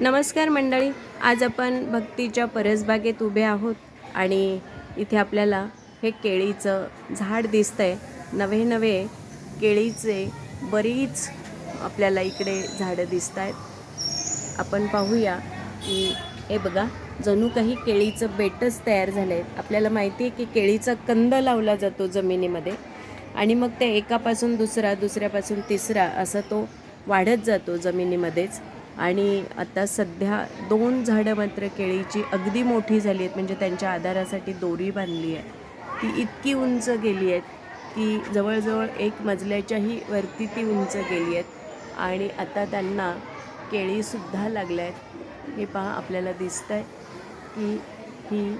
नमस्कार मंडळी आज आपण भक्तीच्या परसबागेत उभे आहोत आणि इथे आपल्याला हे केळीचं झाड दिसतंय. नवे नवे केळीचे बरीच आपल्याला इकडे झाडं दिसत आहेत आपण पाहूया की हे बघा जणू काही केळीचं बेटच तयार झालं आहे आपल्याला माहिती आहे की केळीचा कंद लावला जातो जमिनीमध्ये आणि मग ते एकापासून दुसरा दुसऱ्यापासून तिसरा असा तो वाढत जातो जमिनीमध्येच. आणि आता सध्या दोन झाडं मात्र केळीची अगदी मोठी झाली आहेत म्हणजे त्यांच्या आधारासाठी दोरी बांधली आहे. ती इतकी उंच गेली आहेत की जवळजवळ एक मजल्याच्याही वरती ती उंच गेली आहेत. आणि आता त्यांना केळीसुद्धा लागल्या आहेत. हे पहा आपल्याला दिसतं आहे की ही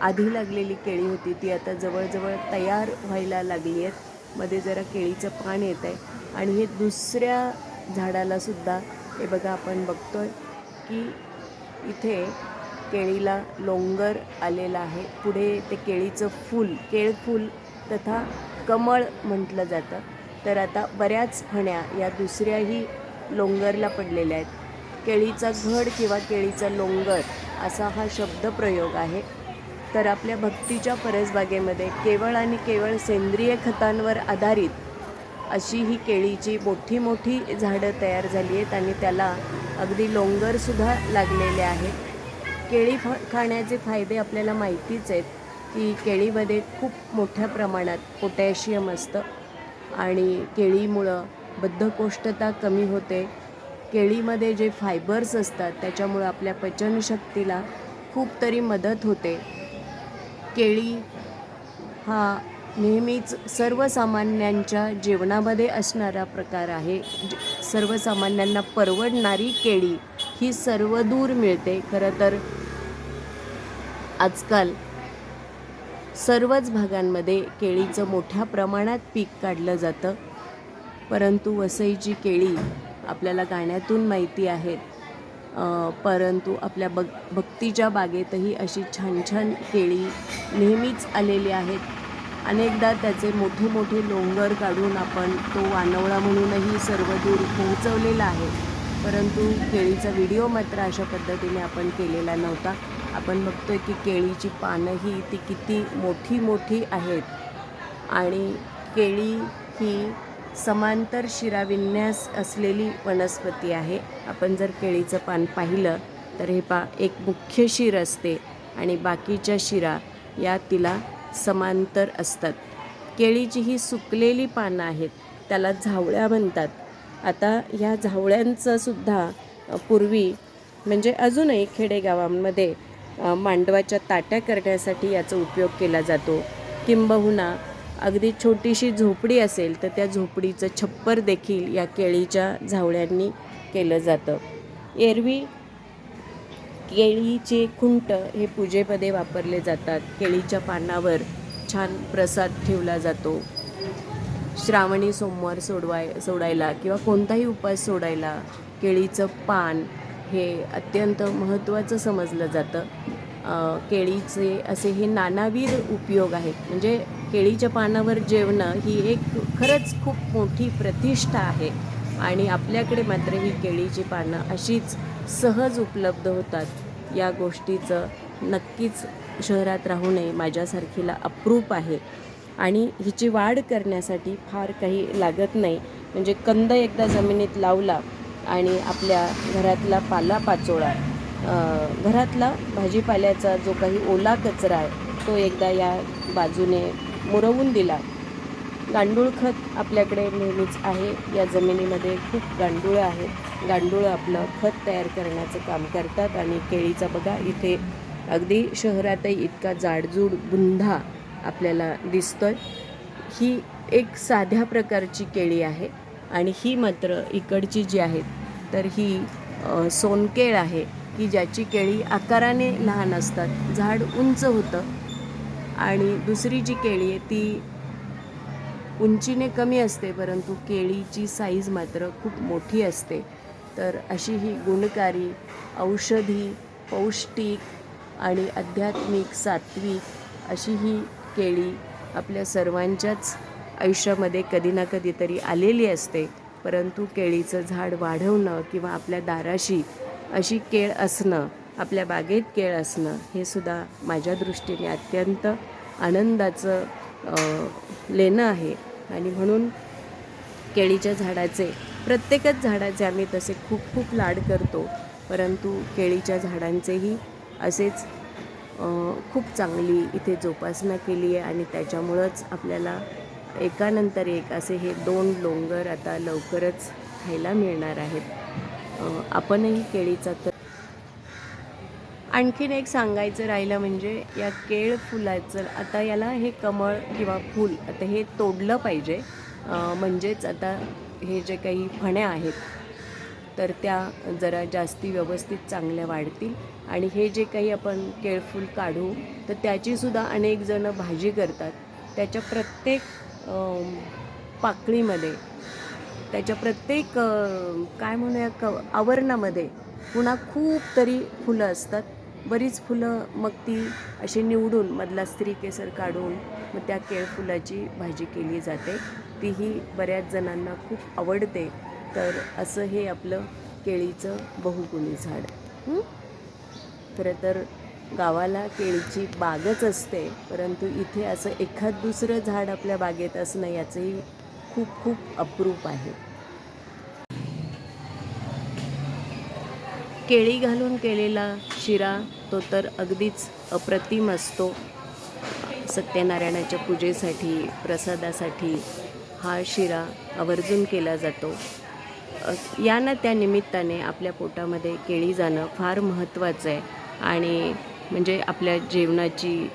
आधी लागलेली केळी होती ती आता जवळजवळ तयार व्हायला लागली आहेत. मध्ये जरा केळीचं पान येत आहे आणि हे दुसऱ्या झाडालासुद्धा हे बघा आपण बघतो आहे की इथे केळीला लोंगर आलेला आहे. पुढे ते केळीचं फूल केळफूल तथा कमळ म्हटलं जातं. तर आता बऱ्याच फण्या या दुसऱ्याही लोंगरला पडलेल्या आहेत. केळीचा घड किंवा केळीचा लोंगर असा हा शब्दप्रयोग आहे. तर आपल्या भक्तीच्या परसबागेमध्ये केवळ आणि केवळ सेंद्रिय खतांवर आधारित अशी ही केळीची मोठी मोठी झाडं तयार झाली आहेत आणि त्याला अगदी लोंगरसुद्धा लागलेले आहेत केळी फ खाण्याचे फायदे आपल्याला माहितीच आहेत की केळीमध्ये खूप मोठ्या प्रमाणात पोटॅशियम असतं आणि केळीमुळं बद्धकोष्ठता कमी होते. केळीमध्ये जे फायबर्स असतात त्याच्यामुळं आपल्या पचनशक्तीला खूप तरी मदत होते. केळी हा नेहमीच सर्वसामान्यांच्या जेवणामध्ये असणारा प्रकार आहे. सर्वसामान्यांना परवडणारी केळी ही सर्वदूर मिळते. खरं तर आजकाल सर्वच भागांमध्ये केळीचं मोठ्या प्रमाणात पीक काढलं जातं. परंतु वसईची केळी आपल्याला गाण्यातून माहिती आहेत. परंतु आपल्या बग भक्तीच्या बागेतही अशी छान छान केळी नेहमीच आलेली आहेत. अनेकदा त्याचे मोठे मोठे डोंगर काढून आपण तो वानवळा म्हणूनही सर्व दूर पोहोचवलेला आहे. परंतु केळीचा व्हिडिओ मात्र अशा पद्धतीने आपण केलेला नव्हता. आपण बघतोय की केळीची पानंही ती किती मोठी मोठी आहेत. आणि केळी ही समांतर शिराविन्यास असलेली वनस्पती आहे. आपण जर केळीचं पान पाहिलं तर हे पा एक मुख्य शिर असते आणि बाकीच्या शिरा या तिला समांतर असतात. केळीची ही सुकलेली पानं आहेत त्याला झावळ्या म्हणतात. आता ह्या झावळ्यांचं सुद्धा पूर्वी म्हणजे अजूनही खेडेगावांमध्ये मांडवाच्या ताट्या करण्यासाठी याचा उपयोग केला जातो. किंबहुना अगदी छोटीशी झोपडी असेल तर त्या झोपडीचं छप्पर देखील या केळीच्या झावळ्यांनी केलं जातं. एरवी केळीचे खुंट हे पूजेमध्ये वापरले जातात. केळीच्या पानावर छान प्रसाद ठेवला जातो. श्रावणी सोमवार सोडवाय सोडायला किंवा कोणताही उपास सोडायला केळीचं पान हे अत्यंत महत्त्वाचं समजलं जातं. केळीचे असे हे नानाविध उपयोग आहेत. म्हणजे केळीच्या पानावर जेवणं ही एक खरंच खूप मोठी प्रतिष्ठा आहे. आणि आपल्याकडे मात्र ही केळीची पानं अशीच सहज उपलब्ध होतात. या गोष्टीचं नक्कीच शहरात राहू नये माझ्यासारखीला अप्रूप आहे. आणि हिची वाढ करण्यासाठी फार काही लागत नाही. म्हणजे कंद एकदा जमिनीत लावला आणि आपल्या घरातला पालापाचोळा घरातला भाजीपाल्याचा जो काही ओला कचरा आहे तो एकदा या बाजूने मुरवून दिला. गांडूळ खत आपल्याकडे नेहमीच आहे. या जमिनीमध्ये खूप गांडूळ आहेत. गांडूळ आपलं खत तयार करण्याचं काम करतात आणि केळीचा बघा इथे अगदी शहरातही इतका जाडजूड बुंधा आपल्याला दिसतोय. ही एक साध्या प्रकारची केळी आहे आणि ही मात्र इकडची जी आहेत तर ही सोनकेळ आहे की ज्याची केळी आकाराने लहान असतात. झाड उंच होतं. आणि दुसरी जी केळी आहे ती उंचीने कमी असते परंतु केळीची साईज मात्र खूप मोठी असते. तर अशी ही गुणकारी औषधी पौष्टिक आणि आध्यात्मिक सात्विक अशी ही केळी आपल्या सर्वांच्याच आयुष्यामध्ये कधी ना कधीतरी आलेली असते. परंतु केळीचं झाड वाढवणं किंवा आपल्या दाराशी अशी केळ असणं आपल्या बागेत केळ असणं हे सुद्धा माझ्या दृष्टीने अत्यंत आनंदाचं लेणं आहे. आणि म्हणून केळीच्या झाडाचे प्रत्येकच झाडाचे आम्ही तसे खूप खूप लाड करतो. परंतु केळीच्या झाडांचेही असेच खूप चांगली इथे जोपासना केली आहे आणि त्याच्यामुळंच आपल्याला एकानंतर एक असे हे दोन डोंगर आता लवकरच खायला मिळणार आहेत. आपणही केळीचा तर आणखीन एक सांगायचं राहिलं म्हणजे या केळ फुलाचं आता याला हे कमळ किंवा फूल आता हे तोडलं पाहिजे. म्हणजेच आता हे जे काही फण्या आहेत तर त्या जरा जास्ती व्यवस्थित चांगल्या वाढतील. आणि हे जे काही आपण केळफूल काढू तर त्याचीसुद्धा अनेक जणं भाजी करतात. त्याच्या प्रत्येक पाकळीमध्ये त्याच्या प्रत्येक काय म्हणूया क आवरणामध्ये पुन्हा खूप तरी फुलं असतात. बरीच फुलं मग ती अशी निवडून मधला स्त्री केसर काढून मग त्या केळफुलाची भाजी केली जाते. तीही बऱ्याच जणांना खूप आवडते. तर असं हे आपलं केळीचं बहुगुणी झाड. खरं तर गावाला केळीची बागच असते परंतु इथे असं एखाद दुसरं झाड आपल्या बागेत असणं याचंही खूप खूप अप्रूप आहे. केळी घालून केलेला शिरा तो तर अगदीच अप्रतिम असतो. सत्यनारायणाच्या पूजेसाठी प्रसादासाठी हा शिरा आवर्जून केला जातो. यानं या ना त्या निमित्ताने आपल्या पोटामध्ये केळी जाणं फार महत्त्वाचं आहे आणि म्हणजे आपल्या जेवणाची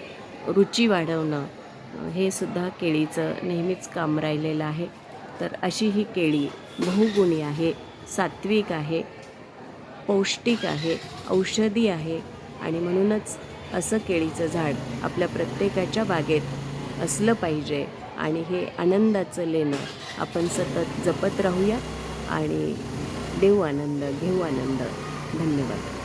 रुची वाढवणं हे सुद्धा केळीचं नेहमीच काम राहिलेलं आहे. तर अशी ही केळी बहुगुणी आहे सात्विक आहे. पौष्टिक आहे औषधी आहे आणि म्हणूनच असं केळीचं झाड आपल्या प्रत्येकाच्या बागेत असलं पाहिजे आणि हे आनंदाचं लेणं. आपण सतत जपत राहूया आणि देऊ आनंद घेऊ आनंद. धन्यवाद.